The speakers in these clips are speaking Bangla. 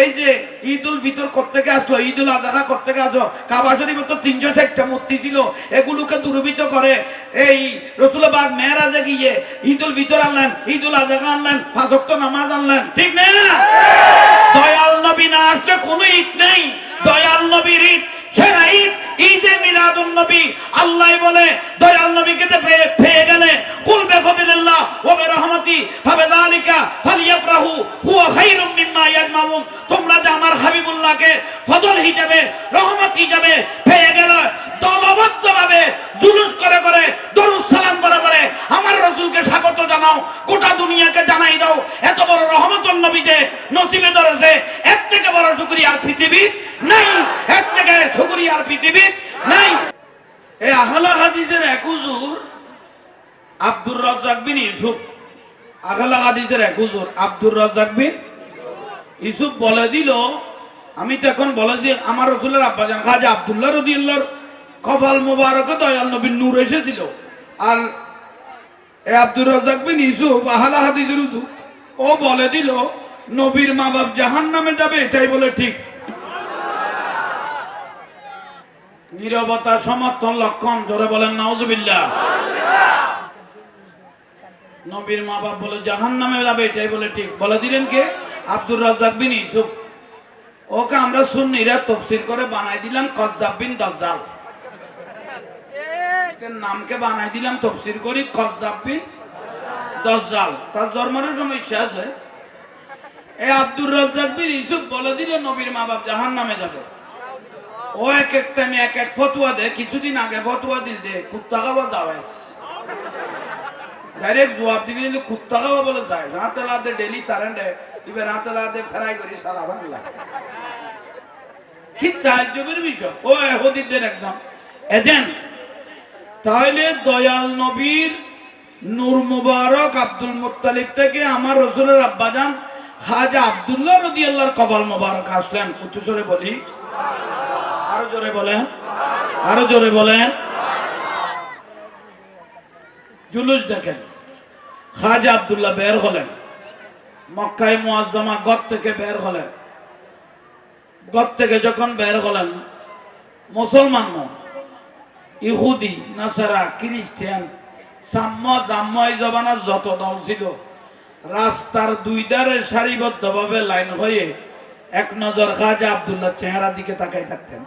এই যে ঈদ উল ফিতর কোথেকে আসলো? ঈদ উল আজহা কোথেকে আসলো? কাবা শরীফে তো তিনশো ষাটটা মূর্তি ছিল। এগুলোকে দুর্বৃত করে এই রসুলবাগ মেয়েরাজে গিয়ে ঈদ উল ফিতর আনলেন ঈদ উল আজহা আনলেন ফাঁসক্ত নামাজ আনলেন। ঠিক না? দয়াল নবী না আসলে কোনো ঈদ নেই। দয়াল নবীর ঈদ সেরা ঈদ। ঈদে মিলাদুন নবী, আল্লাহ বলে, দয়াল নবীকে তো পেয়ে গেলে, কুল বেফদিল্লাহ ওয়া বিরহমাতি ফাবিযালিকা ফালিয়াফরাহু, হুয়া খায়রুম মিম্মা ইয়াজমাউন। তোমরা যে আমার হাবিবুল্লাহকে ফজল হিসাবে, রহমত হিসাবে পেয়ে গেল, দলবদ্ধভাবে জুলুস করে করে, দরুদ সালাম করে করে আমার রসুলকে স্বাগত জানাও, গোটা দুনিয়াকে জানাই দাও। এত বড় রহমতুল নবীতে নসিবে ধরেছে, এর থেকে বড় শুকরিয়ার পৃথিবী নাই পৃথিবী নাই। এই আহলা হাদিসের এক হুজুর, আব্দুর রাজ্জাক বিন ইউসুফ। আহলা হাদিসের এক হুজুর, আব্দুর রাজ্জাক বিন ইউসুফ বলে দিল, আমি তো এখন বলেছি আমার রসুলের আব্বাজান খাজা আব্দুল্লাহ রদিউল্লাহর কপাল মোবারক দয়াল নবীর নূর এসেছিল। আর এ আব্দুর রাজ্জাক বিন ইউসুফ আহলা ইউসুফ ও বলে দিল, নবীর মা বাপ জাহান নামে যাবে, এটাই বলে ঠিক। নীরবতা সমর্থন লক্ষণ, জোরে বলেন, নাউজুবিল্লাহ। নবীর মা বাপ বলে জাহান নামে যাবে, এটাই বলে ঠিক। বলে দিলেন কে? আব্দুর রাজ্জাক বিন ইউসুফ। ওকে আমরা সুন্নিরা তফসির করে বানাই দিলাম, কজ্জাব বিন দজ্জাল। নামকে বানাই দিলাম, তফসির করি, কজ্জাব বিন দজ্জাল। তার জন্মের সমস্যা আছে। এই আব্দুর রাজ্জাক বিন ইউসুফ বলে দিলে, নবীর মা বাপ জাহান নামে যাবে। ও এক এক টাইমে এক এক ফতুয়া দে কিছুদিন আগে ফতুয়া দিল দে কুত্তা খাওয়া যাওয়াইস। ডাইরেক্ট জবাব দিবি কিন্তু কুত্তা খাওয়া বলে যায় লাদে ডেলি রাতে লাদে ফেরাই করি সারা বাংলা। কি তাজ্জবের বিষয়? ও একদম। এজেন্ট, তাহলে দয়াল নবীর নূর মুবারক আব্দুল মুত্তালিব থেকে আমার রসুলের আব্বাজান খাজা আব্দুল্লাহ রদি আল্লাহর কপাল মুবারক আসলেন। উচ্চস্বরে বলি। আরও জোরে বলেন। আরও জোরে বলেন। জুলুস দেখেন। খাজা আব্দুল্লাহ বের হলেন। মক্কায় থেকে বের হলেন। থেকে যখন বের হলেন, মুসলমান ইহুদি, নাসারা, খ্রিস্টান, সাম্য জাম্য এই জবানার যত দল ছিল, রাস্তার দুই ধারে সারিবদ্ধভাবে লাইন হয়ে এক নজর খাজা আব্দুল্লাহ চেহারা দিকে তাকাই থাকতেন।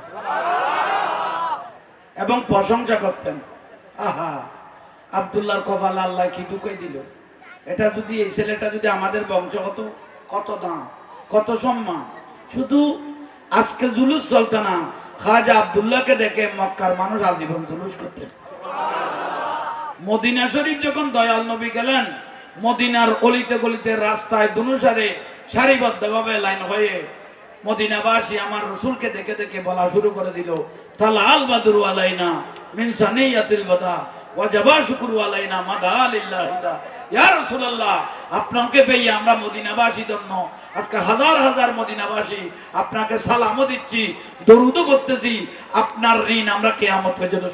এবং প্রশংসা করতেন। আহা, আব্দুল্লাহর কপাল আল্লাহ কি ঢুকাই দিল? এটা যদি এই ছেলেটা যদি আমাদের বংশগত কত দাম, কত সম্মান। শুধু আজকে জুলুস চলতে না, খাজা আব্দুল্লাহকে দেখে মক্কার মানুষ আজীবন জুলুস করতেন। মদিনা শরীফ যখন দয়াল নবী গেলেন, মদিনার অলিতে গলিতে রাস্তায় দুনুসারে সারিবদ্ধভাবে লাইন হয়ে মদিনাবাসী আমার রসুলকে দেখে দেখে বলা শুরু করে দিল তালা আল বাদুরু আলাইনা মিন সানিয়াতিল বাদা আপনাকে করতেছি। আপনার ঋণ আমরা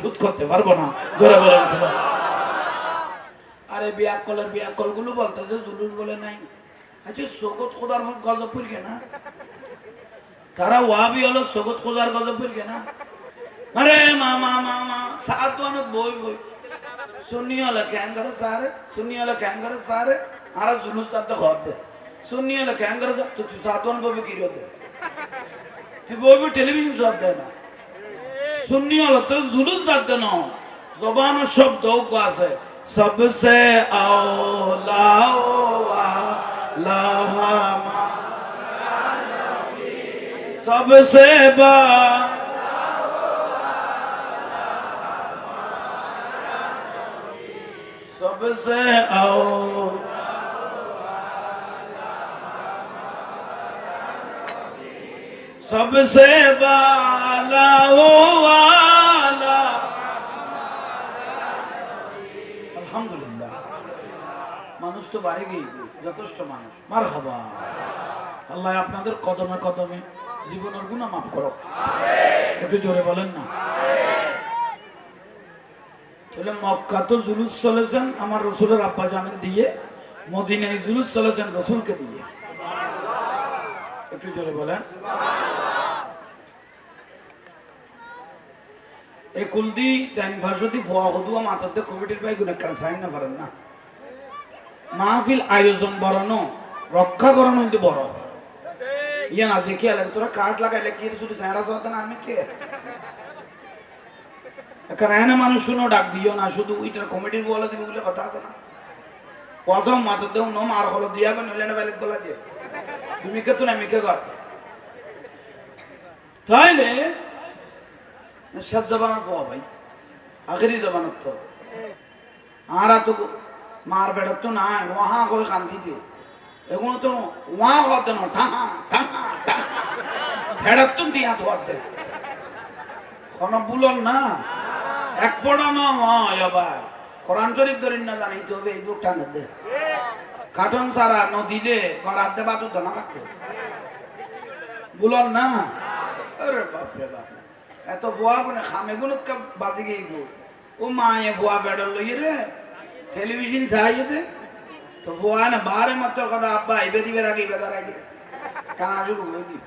শোধ করতে পারব না। আরে বিয়াকলের বিয়াকলগুলো বলতেছে জুলুস বলে নাই। আচ্ছা সগত খোদার হক গজবপুর কেনা তারা ওয়াবি হলো সগত খোদার গজবপুর কেনা আরে মা মা মা মা সাত বই বই। সুন্নি হলো ক্যাং করে সারে, সুন্নি হলো ক্যাং করে সারে, আর জুলুস তার তো ঘর দে। সুন্নি হলো ক্যাং করে তো তুই সাত বই কি দে। তুই বই টেলিভিশন সব দেয় না। সুন্নি হলো তো জুলুস যাতে ন। জবান শব্দ আছে। لہا سب سے با سب سے آؤ سب سے بالا والا الحمدللہ مانوس تو بارے گئی যথেষ্ট মানুষ। মার খাবা আল্লাহ আপনাদের কদমে কদমে জীবনের গুণা মাফ করো একটু জোরে বলেন না। তাহলে মক্কা তো জুলুস চলেছেন আমার রসুলের আব্বা জানের দিয়ে মদিনায় জুলুস চলেছেন রসুলকে দিয়ে। একটু জোরে বলেন। এই কুলদি ডাইন ভাষতি ফোয়া হদুয়া মাথাতে কমিটির ভাই গুণে কারণ সাইন না পারেন না। মাহফিল আয়োজন বড় ন রক্ষা করানো কিন্তু বড় ইয়ে না, দেখি আলে তোরা কাঠ লাগাইলে কি শুধু চেহারা সহতে না আমি কে? এখানে মানুষ শুনো, ডাক দিও না, শুধু ওইটার কমিটির বলে দিবি বলে কথা আছে না? পয়সা মাথার দেও ন মার হলো দিয়া বা নইলে না বেলেগ গলা দিয়ে। তুমি কে তো আমি কে কর তাইলে, শেষ জবানের পাওয়া ভাই, আখেরি জবানত তো আরা তো মার বেড়ার তো নাই, ওহা কই কান্দি দিয়ে এগুলো তো ওয়া হতে না ঠাহা ঠাহা ঠাহা তো দিয়া তো হতে কোনো বুলন না। এক ফোড়া না ভাই। কোরআন শরীফ ধরেন না জানাইতে হবে, এই বুকটা না দে। কাটন সারা নদীলে করার দে বাতু তো না কাটতে বুলন না। আরে বাপ রে বাপ। এত ভুয়া গুনে খামে গুণত কা বাজি গই গো ও মা, এ ভুয়া বেড়ল লই রে। টেলিভিশন দে তো ভুয়া না বারে মাত্র কথা আব্বা ইবে দিবে রাখি ইবে রাখি কানা শুরু হয়ে দি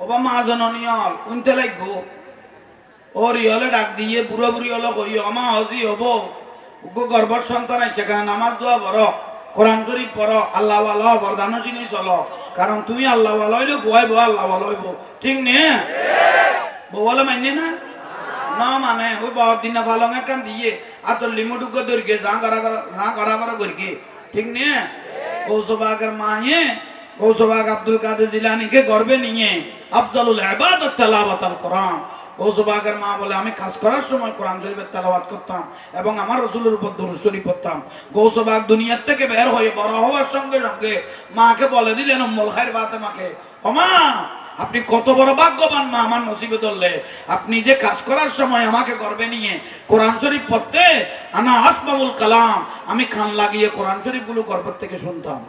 ওবা মা জননী হল উনতে লাগবো ওর ইহলে ডাক দিয়ে বুড়ো বুড়ি হলো কই আমা হজি হব উগো গর্ভর সন্তান আছে সেখানে নামাজ দোয়া বড় কোরআন শরীফ পড়ো আল্লাহ আল্লাহ বরদানো চিনি চলো কারণ তুমি আল্লাহ আল্লাহ হইলে ভুয়াইব আল্লাহ আল্লাহ হইব। ঠিক নে? বলে মান্য না? না মানে ওই বাবার দিন ফালং কান দিয়ে আর তোর লিমুটুক দরিকে না করা করা করা করা করিকে ঠিক নে? কৌশবাগের মায়ে কৌশবাগ আব্দুল কাদের জিলানিকে গর্বে নিয়ে আফজালুল ইবাদত তেলাওয়াতাল কোরআন। কৌশবাগের মা বলে, আমি কাজ করার সময় কোরআন শরীফের তেলাওয়াত করতাম এবং আমার রসুলের উপর দরুদ পড়তাম। কৌশবাগ দুনিয়ার থেকে বের হয়ে বড় হওয়ার সঙ্গে সঙ্গে মাকে বলে দিলেন, উম্মুল খায়ের বাতেমাকে ওমা আপনি কত বড় ভাগ্যবান, মা, আমার নসিবে ধরলে। আপনি যে কাজ করার সময় আমাকে গর্বে নিয়ে কোরআন শরীফ পড়তে, আনা আসমাবুল কালাম, আমি খান লাগিয়ে কোরআন শরীফগুলো গর্ব থেকে শুনতাম।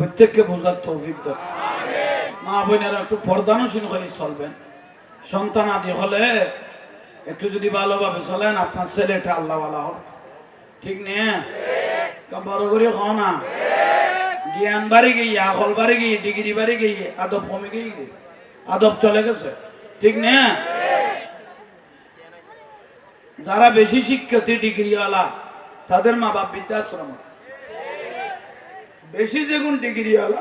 প্রত্যেককে বোঝার তৌফিক মা বোনেরা একটু পর্দানুশীল হয়ে চলবেন। সন্তান আদি হলে একটু যদি ভালোভাবে চলেন, আপনার ছেলেটা আল্লাহওয়ালা হবে। ঠিক নিয়ে বড় করে হ না? জ্ঞান বাড়ি গিয়ে আকল বাড়ি গিয়ে ডিগ্রি বাড়ি গিয়ে আদব কমে গিয়ে আদব চলে গেছে। ঠিক না? যারা বেশি শিক্ষিত ডিগ্রিওয়ালা, তাদের মা বাপ বৃদ্ধাশ্রম। বেশি যেগুন ডিগ্রিওয়ালা,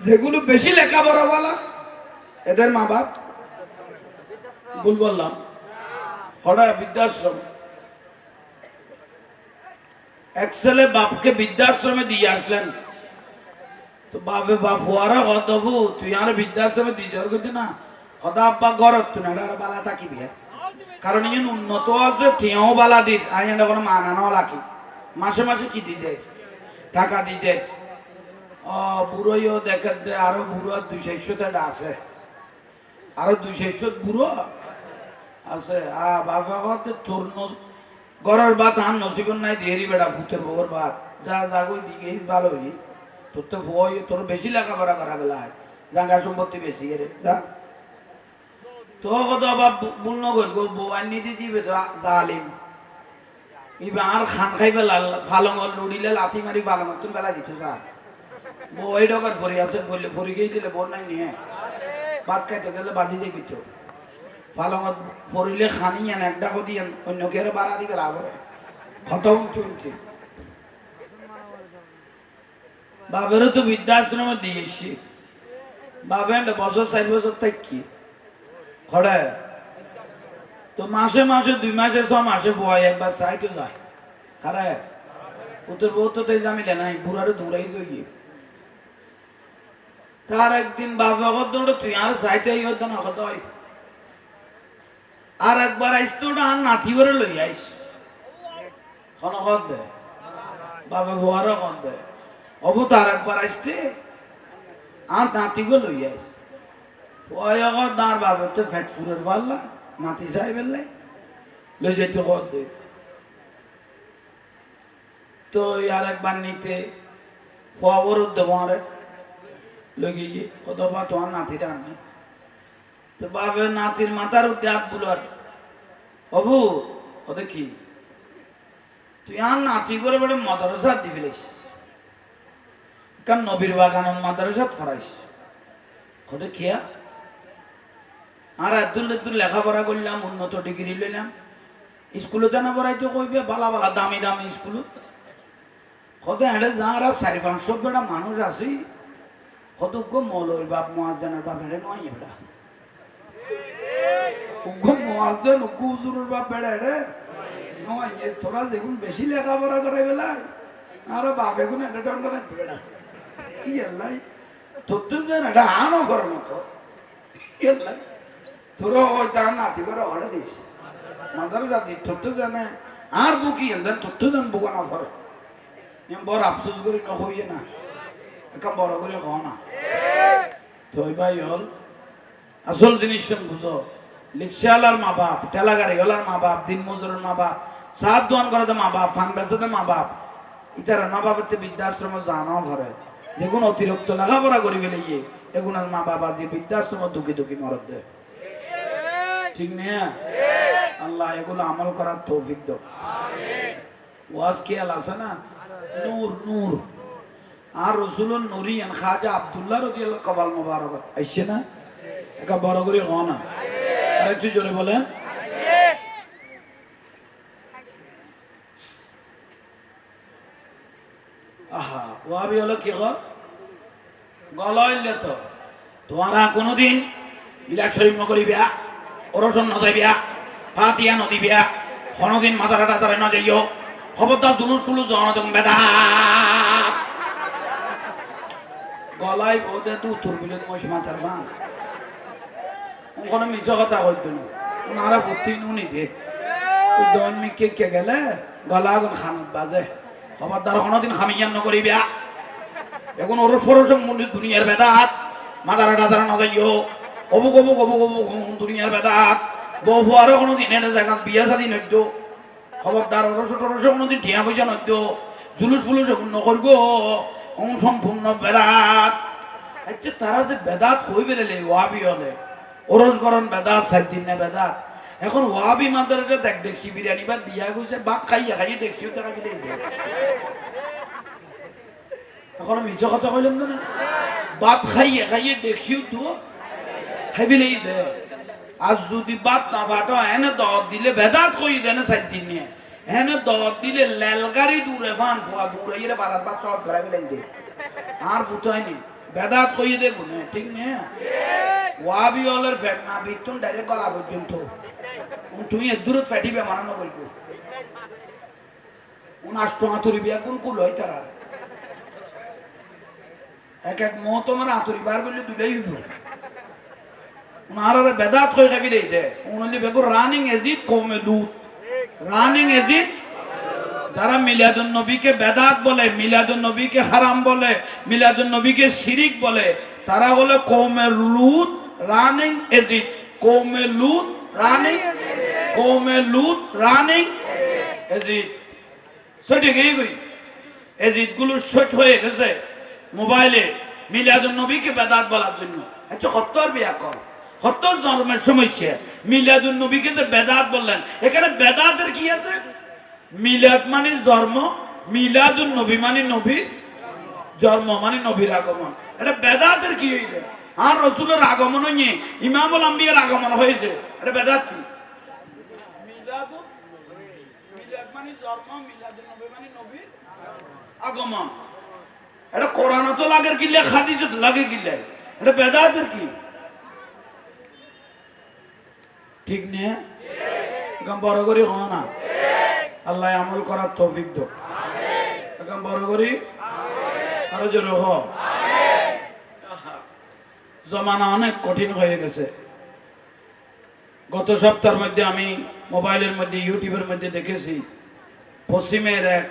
যেগুলো বেশি লেখাপড়াওয়ালা, এদের মা বাপ ভুল বললাম। হঠাৎ বৃদ্ধাশ্রম। এক ছেলে বাপকে বৃদ্ধাশ্রমে দিয়ে আসলেন। তো বাপে বাপ হওয়ারা হতবু তুই আর বৃদ্ধাশ্রমে দিয়ে যাওয়ার করতে না। হদা আব্বা তুই না বালা থাকিবি। কারণ ইয়ে উন্নত আছে বালা দিত। আই এটা কোনো মাসে মাসে কি দিয়ে টাকা যায় ও বুড়োইও দেখে যে আরও বুড়ো দুই টাকা আছে। আরও দুই চারশো বুড়ো? আছে। আ, বাবা হতে তোর গরর ভাত আন নসিবন নাই দেরি বেড়া, ভূতের বগর ভাত যা কই দিকে ভালো হই তোর তো ভয়, তোর বেশি লেখাপড়া করা বেলা জায়গা সম্পত্তি বেশি রে, যা। তো কত আবার বুল নগর গো, বউ আনি দি দিবে জালিম। ইবা আর খান খাই পেলা ভালো লুড়িলে লাথি মারি ভালো মতন বেলা দিত, যা। বউ এই ডকার ফরি আছে ফরি ফরি গিয়ে দিলে বোন নাই নিয়ে। ভাত খাইতে গেলে বাজি দিয়ে কিছু ফরিলে খানি আন, একটা অন্য বাড়া খতম তো দিয়েছি। বাবে বছর চার বছর খড়ে তো মাসে মাসে, দুই মাসে, ছ মাসে ভয়, একবার চাই তো যায়। খারে ওদের বউ তো তাই জামিলে নাই, বুড়ারে দৌড়াই গিয়ে। তার একদিন বাবা তুই আর চাইতে হতো না, কত হয়? আর একবার আইস তো ওটা আর নাতি করে লই আইস। খন কত দে। বাবা ভুয়ারও কত দে। অবু তার একবার আইসতে আর নাতি গো লই আইস। কত দাঁড় বাবা, তো ফ্যাট ফুরের পাল্লা, নাতি সাহেব এলে। লই যেতে কত দে। তো আর একবার নিতে। ফোয়াবর দেবো আরে লই গিয়ে কত বা তোমার নাতিটা আনি। কি তুই নাতি বেড়ে লেখাপড়া করলাম, উন্নত ডিগ্রি লইলাম। স্কুলে জানা পড়াইতে কইবে, বালা বালা দামি দামি স্কুল। কত হেঁটে যারা চারি পাঁচশো বেটা মানুষ আছি কত মৌলর বাপ মহাজানের বাপ হেঁটে নয় বেটা উগ্র মহাজন উগ্র হুজুরের বাপ বেড়া হেঁটে নয় এ তোরা যেগুন বেশি লেখাপড়া করে বেলায় আর বাপ বেড়া কি এলাই তোর যেন এটা আনো ঘর মতো এলাই তোরা নাতি করে হড়ে দিস মাদার জাতি তোর তো জানে। আর বুকি এনদেন তোর তো যেন বুকা না ফরে বড় আফসোস করি না হইয়ে না। একা বড় করে কও না। তো ভাই হল আসল জিনিস বুঝো রিক্সাওয়ালার মা বাপ ঠেলা গাড়িওয়ালার মা বাপ দিন মজুরের মা বাপ, সাত দোয়ান করে মা বাপ ফান বেসাতে মা বাপ, ইতার মা বাপের বৃদ্ধাশ্রম জানো ঘরে যেগুন অতিরিক্ত লেখাপড়া করি ফেলে ইয়ে এগুনের মা বাবা যে বৃদ্ধাশ্রম দুঃখী দুঃখী মরদ দেয়। ঠিক নেই আল্লাহ এগুলো আমল করার তৌফিক দাও। ওয়াজ খেয়াল আছে না নূর নূর। আর রসুলুল নুরিয়ান খাজা আব্দুল্লাহ রদিয়াল্লাহ কবাল মোবারক আইছে না? একা বড় করে হ না। একটু জোরে বলেন। আহা ওয়াবি হলো কি কর তো। তোমারা কোনোদিন বিলাস শরীফ নকরিবিয়া ওরসন নজাইবিয়া ফাতিয়া নদিবিয়া কোনোদিন মাথাটা টাতারে ন যাইও। খবরদার জুলুস টুলুস জন তুমি বেদা। গলায় বোধে তো উত্তর বিলে মহিষ মাথার ওখানে মিশা কথা কইতো না। ওনারা ভর্তি নুনি দে দন মিকে কে গেলে? গলা আগুন খানত বাজে। খবরদার কোনোদিন খামিয়ান নকরিবিয়া এখন ওরস ফরস দুনিয়ার বেদাত। মাদারা টাদারা নজাইও অবুক অবুক অবুক অবুক দুনিয়ার বেদাত। বহু আরও কোনো দিন এনে জায়গা বিয়া শাদি নদ্য। খবরদার অরস টরস কোনো দিন ঠিয়া পয়সা নদ্য। জুলুস ফুলুস এখন নকরব। সম্পূর্ণ বেদাত। আচ্ছা তারা যে বেদাত হই বেরেলে ওয়াবি হলে ওরস গরম বেদাত সাত দিন না বেদাত এখন ওয়াবি মাদার দেখ, দেখছি বিরিয়ানি বা দিয়া গেছে ভাত খাইয়া খাইয়ে দেখা গেলে এখন মিছ কথা কইলাম না? ভাত খাইয়ে খাইয়ে দেখিও তো খাইবিলেই দে। আর যদি বাদ না ফাটো, এনে দর দিলে বেদাত কই দেনে সাত দিন নিয়ে এনে দর দিলে লেলগাড়ি দূরে ফান ফুয়া দূরে বারাত বাদ সব ধরা গেলেন দে আর ফুটাইনি বেদাত কই দে গুনে ঠিক নে? ওয়াবি হলের ফ্যাট না বিতুন ডাইরেক্ট গলা পর্যন্ত। দূরত মানানো বিয়া কোন কুল হয় তারা? এক এক মহ তোমার আতুরি বার করলে দুটাই হইব। উনারা বেদাত কই খাবি দেই দে? উনলি বেগো রানিং এজিদ কমে লুত রানিং এজিদ যারা মিলাদুন নবীকে বেদাত বলে, মিলাদুন নবীকে হারাম বলে, মিলাদুন নবীকে শিরিক বলে, তারা হলো কৌমে লুত, রানিং এজিদ। কৌমে লুত, রানিং কৌমে লুত, রানিং এজিদ। সঠিক এই কই এজিদগুলো সট হয়ে গেছে মোবাইলে মিলাদুন নবীকে বেদাত বলার জন্য। আচ্ছা হত্যার বিয়া কর। হত্যার জন্মের সমস্যা মিলাদুন নবীকে বেদাত বললেন, এখানে বেদাতের কি আছে? মিলাদ মানে জন্ম, মিলাদুন নবী মানে নবীর জন্ম মানে নবীর আগমন। এটা বেদাতের কি হইছে? আর রসুলের আগমন নিয়ে ইমামুল আম্বিয়ার আগমন হয়েছে এটা বেদাত কি? মানে মানে আগমন। এটা লাগে লাগে এটা কি? ঠিক নে? বড় করি হ না? আল্লাহ আমল করার তৌফিক দো একদম বড় করি? আরও জোরে হ জমানা অনেক কঠিন হয়ে গেছে। গত সপ্তাহের মধ্যে আমি মোবাইলের মধ্যে ইউটিউবের মধ্যে দেখেছি পশ্চিমের এক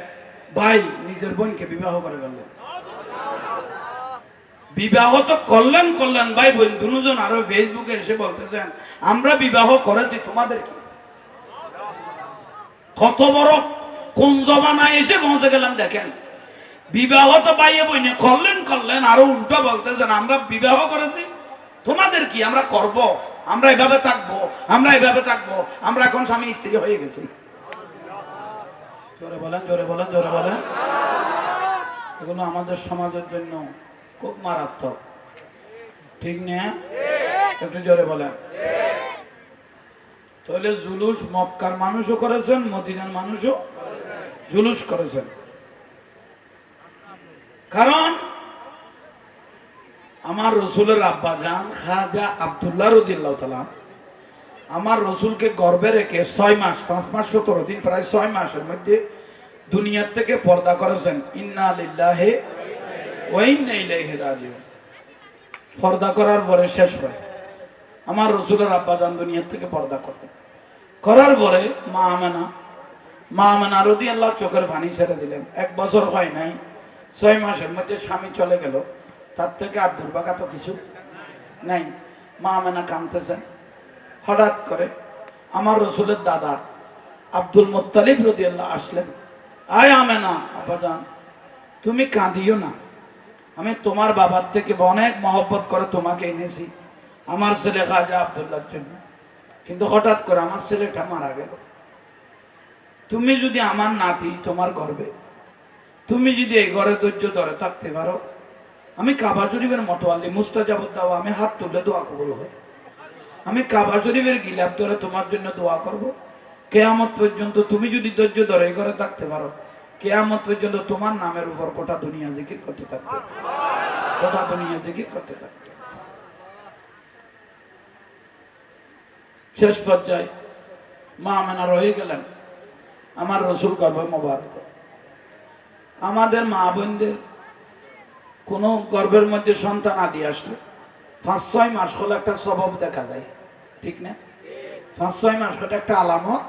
ভাই নিজের বোনকে বিবাহ করে ফেললেন বিবাহ তো করলেন করলেন ভাই বোন দুজন আরও ফেসবুকে এসে বলতেছেন আমরা বিবাহ করেছি তোমাদের কি কত বড়? কোন জমানায় এসে পৌঁছে গেলাম দেখেন। বিবাহ তো পাইয়ে বইনি, করলেন করলেন, আরও উল্টো বলতেছেন, আমরা বিবাহ করেছি, তোমাদের কি আমরা করব? আমরা এভাবে থাকব, আমরা এভাবে থাকব, আমরা এখন স্বামী স্ত্রী হয়ে গেছি। জোরে বলেন জোরে বলেন জোরে বলেন। এগুলো আমাদের সমাজের জন্য খুব মারাত্মক। ঠিক না? একটু জোরে বলেন। তাহলে জুলুস মক্কার মানুষও করেছেন, মদিনার মানুষও জুলুস করেছেন। কারণ আমার রসুলের আব্বা যান খাজা আবদুল্লাহ রদিল্লাহ তালা আমার রসুলকে গর্বে রেখে ছয় মাস, পাঁচ মাস, সতেরো দিন, প্রায় ছয় মাসের মধ্যে দুনিয়ার থেকে পর্দা করেছেন। ইন্না লিল্লাহে ওয়াইন্না ইলাইহি রাজিউন। পর্দা করার পরে শেষ হয়। আমার রসুলের আব্বা যান দুনিয়ার থেকে পর্দা করতেন করার পরে মা আমেনা মা আমেনা রদি আল্লাহ চোখের পানি ছেড়ে দিলেন। এক বছর হয় নাই, ছয় মাসের মধ্যে স্বামী চলে গেল। তার থেকে আর তো কিছু নাই। মা আমেনা কাঁদতেছেন হঠাৎ করে আমার রসুলের দাদা আব্দুল মোত্তালিব রদি আল্লাহ আসলেন। আয় আমেনা, আব্বাজান, তুমি কাঁদিও না। আমি তোমার বাবার থেকে অনেক মহব্বত করে তোমাকে এনেছি। আমার ছেলে খাজা আবদুল্লার জন্য। কিন্তু হঠাৎ করে আমার ছেলেটা মারা গেল। তুমি যদি আমার নাতি তোমার গর্বে, তুমি যদি এই ঘরে ধৈর্য ধরে থাকতে পারো, আমি কাবা শরীফের মতো আল্লি মুস্তাজাবুদ দাও আমি হাত তুলে দোয়া কবুল হয় আমি কাবা শরীফের গিলাপ ধরে তোমার জন্য দোয়া করব। কেয়ামত পর্যন্ত তুমি যদি ধৈর্য ধরে এই ঘরে থাকতে পারো, কেয়ামত পর্যন্ত তোমার নামের উপর গোটা দুনিয়া জিকির করতে থাকবে। গোটা দুনিয়া জিকির করতে থাকবে। শেষ পর্যায়ে মা আমেনা রয়ে গেলেন। আমার রসুল গর্ভ মোবারক আমাদের মা বোনদের কোনো গর্ভের মধ্যে সন্তান আদি আসলে পাঁচ ছয় মাস হলে একটা স্বভাব দেখা যায়, ঠিক না? পাঁচ ছয় মাস হলে একটা আলামত।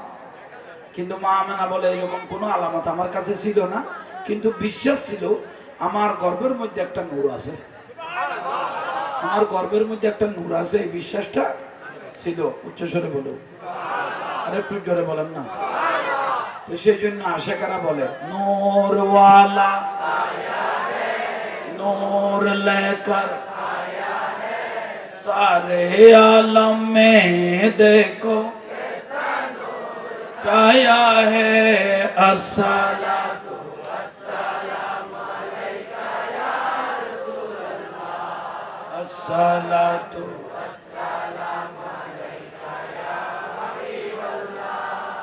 কিন্তু মা আমেনা বলে এরকম কোনো আলামত আমার কাছে ছিল না, কিন্তু বিশ্বাস ছিল আমার গর্ভের মধ্যে একটা নূর আছে। আমার গর্ভের মধ্যে একটা নূর আছে, এই বিশ্বাসটা ছিল উচ্চস্বরে বলো আরে একটু জোরে বলেন না তো সেই জন্য আশেকারা বলে নোরওয়ালা نور سارے عالم میں دیکھو کیا ہے السلام السلام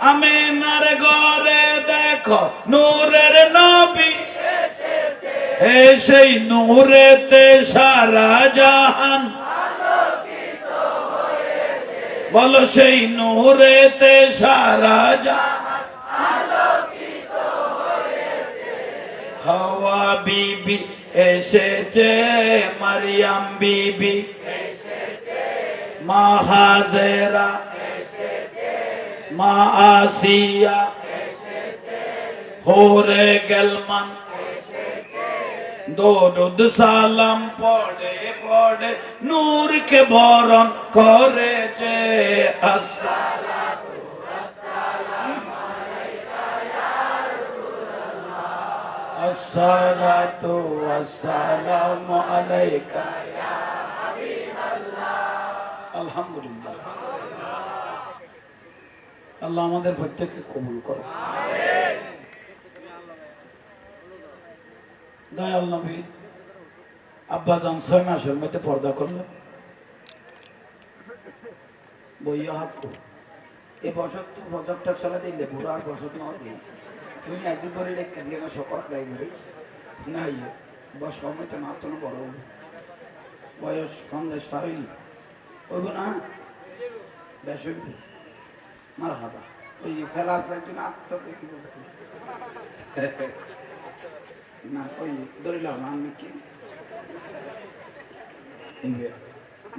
আমিনার ঘরে দেখো নূরের নবী। সেই নূরেতে সারা জাহান। বলো সেই নূরেতে সারা জাহান। হাওয়া বিবি এসেছে, মারিয়াম বিবি। মা মা আসিয়া হোরে গেলমান। দরুদ সালাম পড়ে পড়ে, নূরকে বরণ করেছে আসসালাতু আসসালামু আলাইকা। আলহামদুলিল্লাহ। আল্লাহ আমাদের প্রত্যেককে কবুল করো দয়াল নবী আব্বা জান ছয় মাসের মধ্যে পর্দা করল বইয়া হাত এই বছর তো বছরটা চলে দিলে বুড়ো আর বছর না দিই তুমি একদিন করে রেখে দিয়ে না সকল লাগবে না ইয়ে বস সময় তো না তো বড়। বয়স কম পারেনি ওইব না। বেশ। মার হাবা ওই খেলা আসলে একজন আত্মকে কি বলতে। না, ওই দরিলাম না, আমি কি? এইবার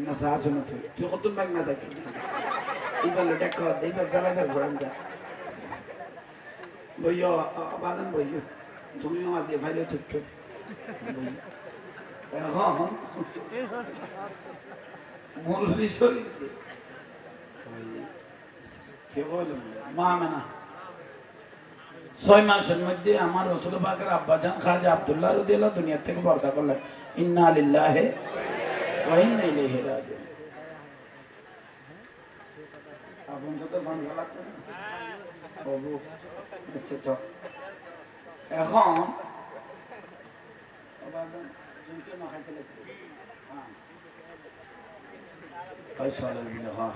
না, সা আছে না তুই? তুই কত ব্যাগ না যাইতে? এইবার কর এইবার জ্বালাইবার ঘোরান যা। বইয় বাদান বইয়। তুমিও আজ ভাইলে তুচ্ছ এখন মূল বিষয় কেবল মা মেনা ছয় মাসের মধ্যে আমার রসুল পাকের আব্বাজান খাজা আব্দুল্লাহ রুদিয়াল্লাহ দুনিয়ার থেকে পর্দা করলেন ইন্না আলিল্লাহে ওয়া ইন্না ইলাইহি রাজিউন আপন তো বাংলা লাগতো না বাবু আচ্ছা তো এখন আব্বাজান জুনকে মাখাইতে লাগতো হ্যাঁ পয়সা লাগবে হ্যাঁ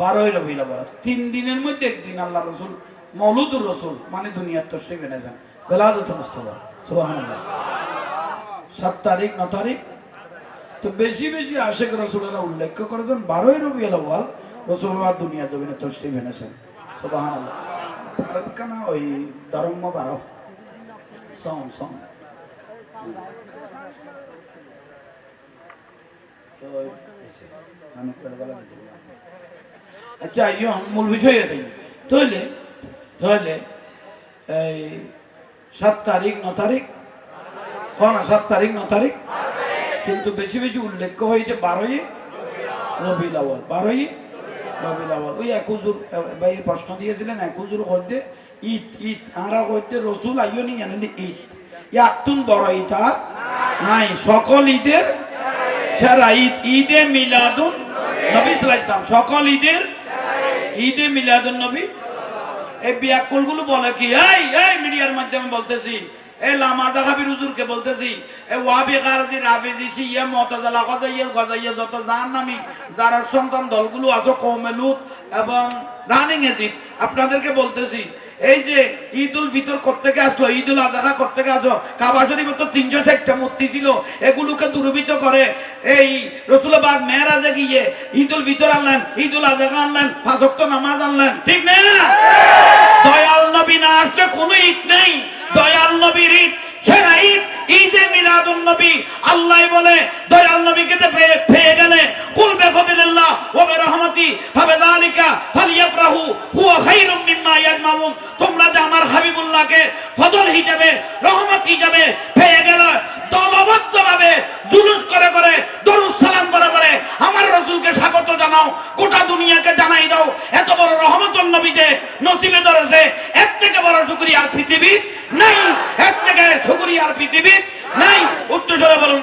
বারোই রবি আউয়াল তিন দিনের মধ্যে একদিন আল্লাহ রসুল, মৌলুদুর রসুল মানে দুনিয়ার তশ্রিফ এনেছেন বেলাদত মুস্তফা, সুবহানাল্লাহ। সাত তারিখ, ন তারিখ। তো বেশি বেশি আশেক রসুলেরা উল্লেখ করেছেন বারোই রবি আউয়াল রসুল্লাহ দুনিয়া জমিনে তশ্রিফ এনেছেন আর ওই ধর্ম বারো? সম সম তো আচ্ছা ইয়ে মূল বিষয় এটাই। তাহলে তাহলে, এই সাত তারিখ, ন তারিখ? কোন সাত তারিখ, ন তারিখ? কিন্তু বেশি বেশি উল্লেখ হয়েছে বারোই রবি লাওয়াল বারোই রবি লাওয়াল ওই এক ভাই প্রশ্ন দিয়েছিলেন, এক হইতে ঈদ ঈদ আমরা হইতে রসুল আইও নি জানেন ঈদ। ইয়াতুন বড় ঈদ আর নাই। সকল ঈদের সেরা ঈদ। ঈদে মিলাদুন নবী সাল্লাল্লাহু আলাইহি সকল ঈদের ঈদে মিলাদুন নবী? এই বিয়াকুলগুলো বলে কি? এই এই, মিডিয়ার মাধ্যমে বলতেছি। এই লামা জাহাবির হুজুরকে বলতেছি। এই ওয়াবি গারদি, রাবিজি সিয়া মুতাজালা গদাইয়া গদাইয়া যত জাহান্নামী, যারা সন্তান দলগুলো আছে, কওমে লুত এবং রানিং এজিদ আপনাদেরকে বলতেছি এই যে ঈদ উল ফিতর কোত্থেকে আসলো ঈদ উল আজহা কোত্থেকে আসলো? কাবা শরীফে তো তিনশো ষাটটা মূর্তি ছিল, এগুলোকে দুর্বৃত্ত করে এই রসুলবাগ মেয়েরাজে গিয়ে ঈদ উল ফিতর আনলেন ঈদ উল আজহা আনলেন পাঁচক্ত নামাজ আনলেন। ঠিক না? দয়াল নবী না আসলে কোনো ঈদ নেই। দয়াল নবীর ঈদ, সেরা ঈদ, ঈদে মিলাদুন নবী। আল্লাহ বলে, দয়াল নবীকে পেয়ে গেলে কুল বিফদিলিল্লাহ ওয়া বিরহমাতি ফাবিযালিকা ফালইফরাহু হুয়া খায়রুম মিম্মা ইয়াজমাউন। তোমরা যে আমার হাবিবুল্লাহকে ফজল রহমত পেয়ে গেলে, দলবদ্ধভাবে জুলুস করে করে, দরুদ সালাম করে করে আমার রসুলকে স্বাগত জানাও, গোটা দুনিয়াকে জানাই দাও। এত বড় রহমতুল নবীতে নসিবে ধরেছে, এর থেকে বড় শুকরিয়ার পৃথিবী নাই, এর থেকে শুকরিয়ার পৃথিবী নাই। জোরে বলুন